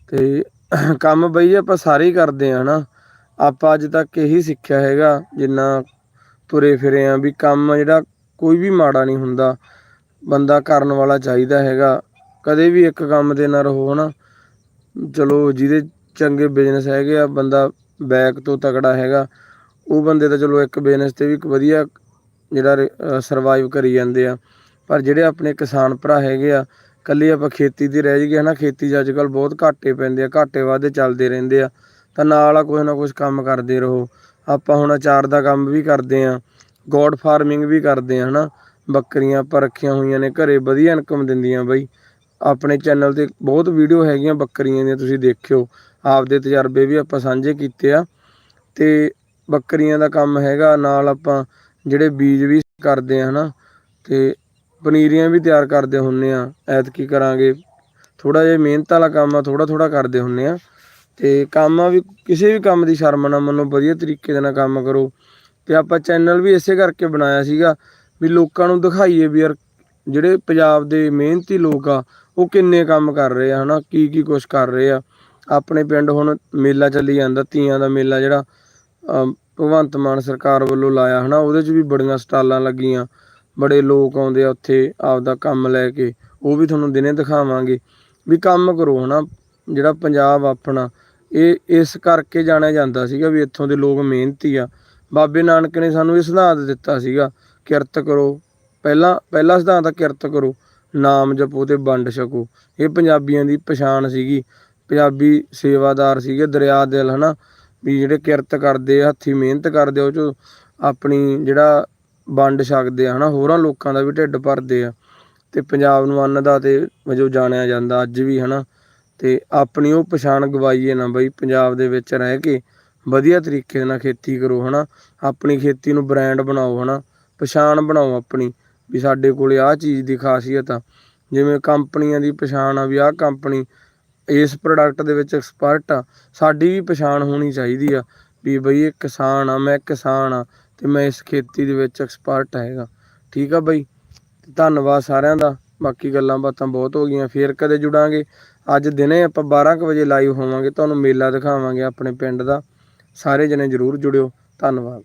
ਤੇ ਕੰਮ ਬਈ ਆਪਾਂ ਸਾਰੇ ਹੀ ਕਰਦੇ ਆ ਹਨਾ। ਆਪਾਂ ਅੱਜ ਤੱਕ ਇਹੀ ਸਿੱਖਿਆ ਹੈਗਾ, ਜਿੰਨਾ ਤੁਰੇ ਫਿਰੇ ਆ ਵੀ ਕੰਮ ਜਿਹੜਾ ਕੋਈ ਵੀ ਮਾੜਾ ਨਹੀਂ ਹੁੰਦਾ। ਬੰਦਾ ਕਰਨ ਵਾਲਾ ਚਾਹੀਦਾ ਹੈਗਾ। ਕਦੇ ਵੀ ਇੱਕ ਕੰਮ ਦੇ ਨਾ ਰਹੋ ਹਨਾ। ਚਲੋ ਜਿਹਦੇ ਚੰਗੇ ਬਿਜ਼ਨਸ ਹੈਗੇ ਆ, ਬੰਦਾ ਬੈਕ ਤੋਂ ਤਕੜਾ ਹੈਗਾ, ਉਹ ਬੰਦੇ ਤਾਂ ਚਲੋ ਇੱਕ ਬਿਜ਼ਨਸ ਤੇ ਵੀ ਇੱਕ ਵਧੀਆ ਜਿਹੜਾ ਸਰਵਾਈਵ ਕਰੀ ਜਾਂਦੇ ਆ। ਪਰ ਜਿਹੜੇ ਆਪਣੇ ਕਿਸਾਨ ਭਰਾ ਹੈਗੇ ਆ, ਕੱਲੀ ਆਪਾਂ ਖੇਤੀ ਦੀ ਰਹਿ ਜੀਏ ਹਨਾ, ਖੇਤੀ 'ਚ ਅੱਜ ਕੱਲ ਬਹੁਤ ਘਾਟੇ ਪੈਂਦੇ ਆ, ਘਾਟੇ ਵਾਧੇ ਚੱਲਦੇ ਰਹਿੰਦੇ ਆ। ਤਾਂ ਨਾਲ ਆ ਕੁਛ ਨਾ ਕੁਛ ਕੰਮ ਕਰਦੇ ਰਹੋ। ਆਪਾਂ ਹੁਣ ਅਚਾਰ ਦਾ ਕੰਮ ਵੀ ਕਰਦੇ ਆ ਗੋਡ ਫਾਰਮਿੰਗ ਵੀ ਕਰਦੇ ਆ ਹਨਾ। ਬੱਕਰੀਆਂ ਆਪਾਂ ਰੱਖੀਆਂ ਹੋਈਆਂ ਨੇ, ਘਰੇ ਵਧੀਆ ਇਨਕਮ ਦਿੰਦੀਆਂ ਬਈ। ਆਪਣੇ ਚੈਨਲ ਤੇ ਬਹੁਤ ਵੀਡੀਓ ਹੈਗੀਆਂ ਬੱਕਰੀਆਂ ਦੀਆਂ, ਤੁਸੀਂ ਦੇਖਿਓ। ਆਪਦੇ ਤਜਰਬੇ ਵੀ ਆਪਾਂ ਸਾਂਝੇ ਕੀਤੇ ਆ। ਤੇ ਬੱਕਰੀਆਂ ਦਾ ਕੰਮ ਹੈਗਾ, ਨਾਲ ਆਪਾਂ ਜਿਹੜੇ ਬੀਜ ਵੀ ਕਰਦੇ ਆ, ਹਨਾ। ਤੇ ਪਨੀਰੀਆਂ ਵੀ ਤਿਆਰ ਕਰਦੇ ਹੁੰਨੇ ਆ। ਐਤਕੀ ਕਰਾਂਗੇ। ਥੋੜਾ ਜਿਹਾ ਮਿਹਨਤ ਵਾਲਾ ਕੰਮ ਆ ਥੋੜਾ ਥੋੜਾ ਕਰਦੇ ਹੁੰਨੇ ਆ। ਤੇ ਕੰਮ ਆ ਵੀ, ਕਿਸੇ ਵੀ ਕੰਮ ਦੀ ਸ਼ਰਮ ਨਾ ਮੰਨੋ, ਵਧੀਆ ਤਰੀਕੇ ਦੇ ਨਾਲ ਕੰਮ ਕਰੋ। ਤੇ ਆਪਾਂ ਚੈਨਲ ਵੀ ਇਸੇ ਕਰਕੇ ਬਣਾਇਆ ਸੀਗਾ ਵੀ ਲੋਕਾਂ ਨੂੰ ਦਿਖਾਈਏ ਵੀ ਯਾਰ ਜਿਹੜੇ ਪੰਜਾਬ ਦੇ ਮਿਹਨਤੀ ਲੋਕ ਆ, ਉਹ ਕਿੰਨੇ ਕੰਮ ਕਰ ਰਹੇ ਆ, ਹਨਾ? ਕੀ ਕੀ ਕੁਛ ਕਰ ਰਹੇ ਆ? ਆਪਣੇ ਪਿੰਡ ਹੁਣ ਮੇਲਾ ਚੱਲੀ ਜਾਂਦਾ, ਤੀਆਂ ਦਾ ਮੇਲਾ ਜਿਹੜਾ ਭਗਵੰਤ ਮਾਨ ਸਰਕਾਰ ਵੱਲੋਂ ਲਾਇਆ, ਹਨਾ? ਉਹਦੇ 'ਚ ਵੀ ਬੜੀਆਂ ਸਟਾਲਾਂ ਲੱਗੀਆਂ, ਬੜੇ ਲੋਕ ਆਉਂਦੇ ਆ ਉੱਥੇ ਆਪਦਾ ਕੰਮ ਲੈ ਕੇ, ਉਹ ਵੀ ਤੁਹਾਨੂੰ ਦਿਨੇ ਦਿਖਾਵਾਂਗੇ। ਵੀ ਕੰਮ ਕਰੋ, ਹਨਾ? ਜਿਹੜਾ ਪੰਜਾਬ ਆਪਣਾ, ਇਹ, ਇਸ ਕਰਕੇ ਜਾਣਿਆ ਜਾਂਦਾ ਸੀਗਾ ਵੀ ਇੱਥੋਂ ਦੇ ਲੋਕ ਮਿਹਨਤੀ ਆ। ਬਾਬੇ ਨਾਨਕ ਨੇ ਸਾਨੂੰ ਇਹ ਸਿਧਾਂਤ ਦਿੱਤਾ ਸੀਗਾ, ਕਿਰਤ ਕਰੋ ਪਹਿਲਾ ਪਹਿਲਾ ਸਿਧਾਂਤ ਆ, ਕਿਰਤ ਕਰੋ, ਨਾਮ ਜਪੋ ਤੇ ਵੰਡ ਛਕੋ। ਇਹ ਪੰਜਾਬੀਆਂ ਦੀ ਪਛਾਣ ਸੀਗੀ। ਪੰਜਾਬੀ ਸੇਵਾਦਾਰ ਸੀਗੇ, ਦਰਿਆ ਦਿਲ, ਹਨਾ? ਵੀ ਜਿਹੜੇ ਕਿਰਤ ਕਰਦੇ ਆ ਹੱਥੀ ਮਿਹਨਤ ਕਰਦੇ ਆ ਉਹ ਚ ਆਪਣੀ ਜਿਹੜਾ ਵੰਡ ਛਕਦੇ ਆ, ਹਨਾ? ਹੋਰਾਂ ਲੋਕਾਂ ਦਾ ਵੀ ਢਿੱਡ ਭਰਦੇ ਆ। ਤੇ ਪੰਜਾਬ ਨੂੰ ਅੰਨ ਦਾ ਤੇ ਵਜੋਂ ਜਾਣਿਆ ਜਾਂਦਾ ਅੱਜ ਵੀ, ਹਨਾ? ਤੇ ਆਪਣੀ ਉਹ ਪਛਾਣ ਗਵਾਈਏ ਨਾ ਬਈ, ਪੰਜਾਬ ਦੇ ਵਿੱਚ ਰਹਿ ਕੇ ਵਧੀਆ ਤਰੀਕੇ ਨਾਲ ਖੇਤੀ ਕਰੋ, ਹਨਾ? ਆਪਣੀ ਖੇਤੀ ਨੂੰ ਬ੍ਰਾਂਡ ਬਣਾਓ, ਹਨਾ? ਪਛਾਣ ਬਣਾਓ ਆਪਣੀ। ਵੀ ਸਾਡੇ ਕੋਲੇ ਆਹ ਚੀਜ਼ ਦੀ ਖਾਸੀਅਤ ਆ। ਜਿਵੇਂ ਕੰਪਨੀਆਂ ਦੀ ਪਛਾਣ ਆ ਵੀ ਆਹ ਕੰਪਨੀ ਇਸ ਪ੍ਰੋਡਕਟ ਦੇ ਵਿੱਚ ਐਕਸਪਰਟ ਆ। ਸਾਡੀ ਵੀ ਪਛਾਣ ਹੋਣੀ ਚਾਹੀਦੀ ਆ ਵੀ ਬਈ ਇਹ ਕਿਸਾਨ ਆ, ਮੈਂ ਕਿਸਾਨ ਆ ਤੇ ਮੈਂ ਇਸ ਖੇਤੀ ਦੇ ਵਿੱਚ ਐਕਸਪਰਟ ਹੈਗਾ। ਠੀਕ ਆ ਬਈ? ਧੰਨਵਾਦ ਸਾਰਿਆਂ ਦਾ। ਬਾਕੀ ਗੱਲਾਂ ਬਾਤਾਂ ਬਹੁਤ ਹੋ ਗਈਆਂ, ਫੇਰ ਕਦੇ ਜੁੜਾਂਗੇ। ਅੱਜ ਦਿਨੇ ਆਪਾਂ 12 ਕੁ ਵਜੇ ਲਾਈਵ ਹੋਵਾਂਗੇ, ਤੁਹਾਨੂੰ ਮੇਲਾ ਦਿਖਾਵਾਂਗੇ ਆਪਣੇ ਪਿੰਡ ਦਾ। ਸਾਰੇ ਜਣੇ ਜਰੂਰ ਜੁੜਿਓ। ਧੰਨਵਾਦ।